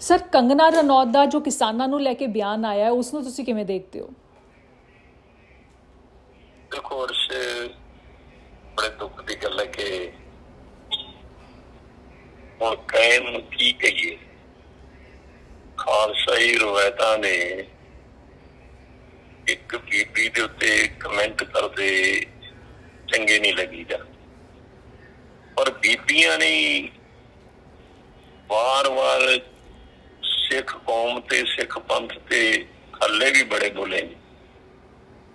Sir, Kangana Ranaut ਦਾ ਜੋ ਕਿਸਾਨਾਂ ਨੂੰ ਲੈ ਕੇ ਬਿਆਨ ਆਇਆ ਹੈ ਉਸ ਨੂੰ ਤੁਸੀਂ ਕਿਵੇਂ ਦੇਖਦੇ ਹੋ? ਦੇਖੋ ਅਰਸ਼ ਬੜੇ ਦੁੱਖ ਦੀ ਗੱਲ ਹੈ ਕਿ ਹੁਣ ਕਹਿਣ ਨੂੰ ਕੀ ਕਹੀਏ? ਖਾਲਸਾਈ ਰਵਾਇਤਾਂ ਨੇ ਇੱਕ ਬੀਬੀ ਦੇ ਉੱਤੇ ਕਮੈਂਟ ਕਰਦੇ ਚੰਗੇ ਨਹੀਂ ਲੱਗੀਦਾ ਪਰ ਬੀਬੀਆਂ ਨੇ ਵਾਰ-ਵਾਰ ਸਿੱਖ ਕੌਮ ਤੇ ਸਿੱਖ ਪੰਥ ਤੇ ਹੱਲੇ ਵੀ ਬੜੇ ਬੋਲੇ ਨੇ।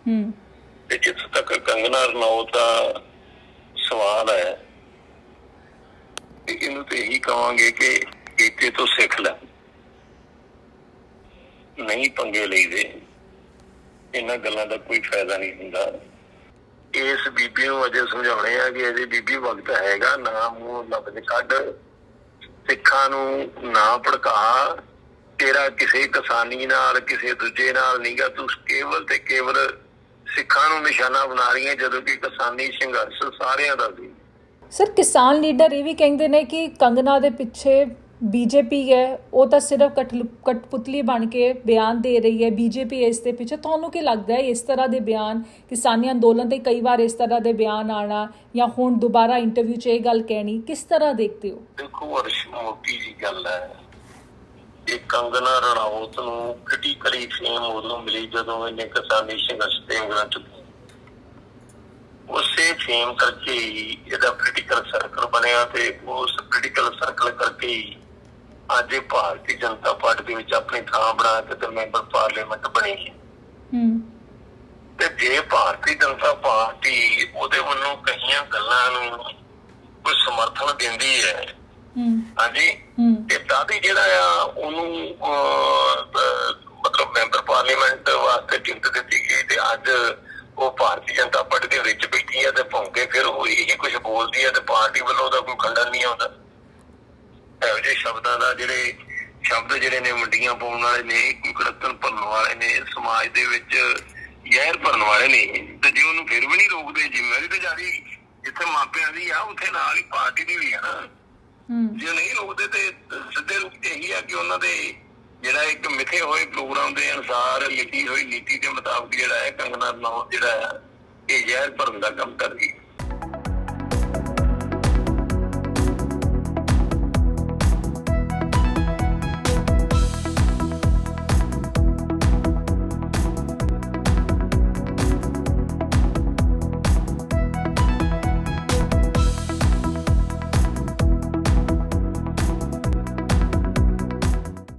ਹੂੰ। ਤੇ ਜਿੱਥੇ ਤੱਕ ਕੰਗਨਾ ਰਣੌਤ ਦਾ ਸਵਾਲ ਹੈ ਕਿ ਇਹਨੂੰ ਤੇ ਇਹੀ ਕਵਾਂਗੇ ਕਿ ਕੀਤੇ ਤੋਂ ਸਿੱਖ ਲੈ। ਨਹੀਂ ਪੰਗੇ ਲਈਦੇ। ਇਹਨਾਂ ਗੱਲਾਂ ਦਾ ਕੋਈ ਫਾਇਦਾ ਨਹੀਂ ਹੁੰਦਾ। ਇਸ ਬੀਬੀ ਨੂੰ ਅਜੇ ਸਮਝਾਉਣੇ ਆ ਕਿ ਅਜੇ ਬੀਬੀ ਵਕਤ ਹੈਗਾ ਨਾ ਮੂੰਹ ਲਫ਼ਜ਼ ਕੱਢ। ਸਿੱਖਾਂ ਨੂੰ ਨਾ ਭੜਕਾ। ਤੇਰਾ ਕਿਸੇ ਕਿਸਾਨੀ ਨਾਲ ਕਿਸੇ ਦੂਜੇ ਨਾਲ ਨਹੀਂਗਾ ਤੂੰ ਕੇਵਲ ਤੇ ਕੇਵਲ ਸਿੱਖਾਂ ਨੂੰ ਨਿਸ਼ਾਨਾ ਬਣਾ ਰਹੀ ਹੈ ਜਦੋਂ ਕਿ ਕਿਸਾਨੀ ਸੰਘਰਸ਼ ਸਾਰਿਆਂ ਦਾ ਸੀ। ਸਰ ਕਿਸਾਨ ਲੀਡਰ ਇਹ ਵੀ ਕਹਿੰਦੇ ਨੇ ਕਿ ਕੰਗਨਾ ਦੇ ਪਿੱਛੇ ਬੀਜੇਪੀ ਹੈ ਉਹ ਤਾਂ ਸਿਰਫ ਕਠਪੁਤਲੀ ਬਣ ਕੇ ਬਿਆਨ ਦੇ ਰਹੀ ਹੈ। ਬੀਜੇਪੀ ਇਸ ਦੇ ਪਿੱਛੇ ਤੁਹਾਨੂੰ ਕੀ ਲੱਗਦਾ ਹੈ ਇਸ ਤਰ੍ਹਾਂ ਦੇ ਬਿਆਨ ਕਿਸਾਨੀ ਅੰਦੋਲਨ ਤੇ ਕਈ ਵਾਰ ਇਸ ਤਰ੍ਹਾਂ ਦੇ ਬਿਆਨ ਆਣਾ ਜਾਂ ਹੁਣ ਦੁਬਾਰਾ ਇੰਟਰਵਿਊ 'ਚ ਇਹ ਗੱਲ ਕਹਿਣੀ ਕਿਸ ਤਰ੍ਹਾਂ ਦੇਖਦੇ ਹੋ? ਦੇਖੋ ਅਰਸ਼ ਮੋਟੀ ਜੀ ਗੱਲ ਹੈ। ਇਹ ਕੰਗਨਾ ਰਣਾਉਤ ਨੂੰ ਕ੍ਰਿਟੀਕਲੀ ਫੇਮ ਉਦੋਂ ਮਿਲੀ ਜਦੋਂ ਇਹਨੇ ਕਿਸਾਨੀ ਸੰਘਰਸ਼ ਤੇ ਉਂਗਲਾਂ ਚੁੱਕੀਆਂ। ਉਸੇ ਫੇਮ ਕਰਕੇ ਹੀ ਇਹਦਾ ਪੋਲੀਟੀਕਲ ਸਰਕਲ ਬਣਿਆ ਤੇ ਉਸ ਪੋਲੀਟੀਕਲ ਸਰਕਲ ਕਰਕੇ ਹੀ ਅੱਜ ਇਹ ਭਾਰਤੀ ਜਨਤਾ ਪਾਰਟੀ ਦੇ ਵਿੱਚ ਆਪਣੀ ਥਾਂ ਬਣਾ ਕੇ ਤੇ ਮੈਂਬਰ ਪਾਰਲੀਮੈਂਟ ਬਣੀ ਹੈ। ਹੂੰ। ਤੇ ਜੇ ਭਾਰਤੀ ਜਨਤਾ ਪਾਰਟੀ ਉਹਦੇ ਵੱਲੋਂ ਕਈਆਂ ਗੱਲਾਂ ਨੂੰ ਕੋਈ ਸਮਰਥਨ ਦਿੰਦੀ ਹੈ ਹਾਂਜੀ ਤੇ ਤਾਂ ਵੀ ਉਹਨੂੰ ਮਤਲਬ ਮੈਂਬਰ ਪਾਰਲੀਮੈਂਟ ਵਾਸਤੇ ਚਿੰਤ ਦਿੱਤੀ ਗਈ ਤੇ ਅੱਜ ਉਹ ਭਾਰਤੀ ਜਨਤਾ ਪਾਰਟੀ ਦੇ ਵਿੱਚ ਬੈਠੀ ਹੈ ਤੇ ਭੌਂਕੇ ਫਿਰ ਉਹ ਇਹੀ ਕੁਝ ਬੋਲਦੀ ਹੈ ਤੇ ਪਾਰਟੀ ਵੱਲੋਂ ਉਹਦਾ ਕੋਈ ਖੰਡਨ ਨਹੀਂ ਆਉਂਦਾ। ਇਹੋ ਜਿਹੇ ਸ਼ਬਦਾਂ ਦਾ ਜਿਹੜੇ ਸ਼ਬਦ ਜਿਹੜੇ ਨੇ ਮੰਡੀਆਂ ਪਾਉਣ ਵਾਲੇ ਨੇ ਕੁਕੜਤਨ ਭਰਨ ਵਾਲੇ ਨੇ, ਸਮਾਜ ਦੇ ਵਿੱਚ ਜ਼ਹਿਰ ਭਰਨ ਵਾਲੇ ਨੇ, ਤੇ ਜੇ ਉਹਨੂੰ ਫਿਰ ਵੀ ਨਹੀਂ ਰੋਕਦੇ, ਜ਼ਿੰਮੇਵਾਰੀ ਤੇ ਜਾਰੀ ਜਿੱਥੇ ਮਾਪਿਆਂ ਦੀ ਆ, ਉੱਥੇ ਨਾਲ ਹੀ ਪਾਰਟੀ ਦੀ ਵੀ ਆ ਨਾ। ਜੇ ਨਹੀਂ ਰੋਕਦੇ ਤੇ ਸਿੱਧੇ ਰੂਪ ਤੇ ਇਹੀ ਆ ਕਿ ਉਹਨਾਂ ਦੇ ਜਿਹੜਾ ਇੱਕ ਮਿਥੇ ਹੋਏ ਪ੍ਰੋਗਰਾਮ ਦੇ ਅਨੁਸਾਰ ਲਿਖੀ ਹੋਈ ਨੀਤੀ ਦੇ ਮੁਤਾਬਕ ਜਿਹੜਾ ਹੈ ਕੰਗਨਾ ਰਣੌਤ ਜਿਹੜਾ ਹੈ, ਇਹ ਜ਼ਹਿਰ ਭਰਨ ਦਾ ਕੰਮ ਕਰਦੀ ਹੈ।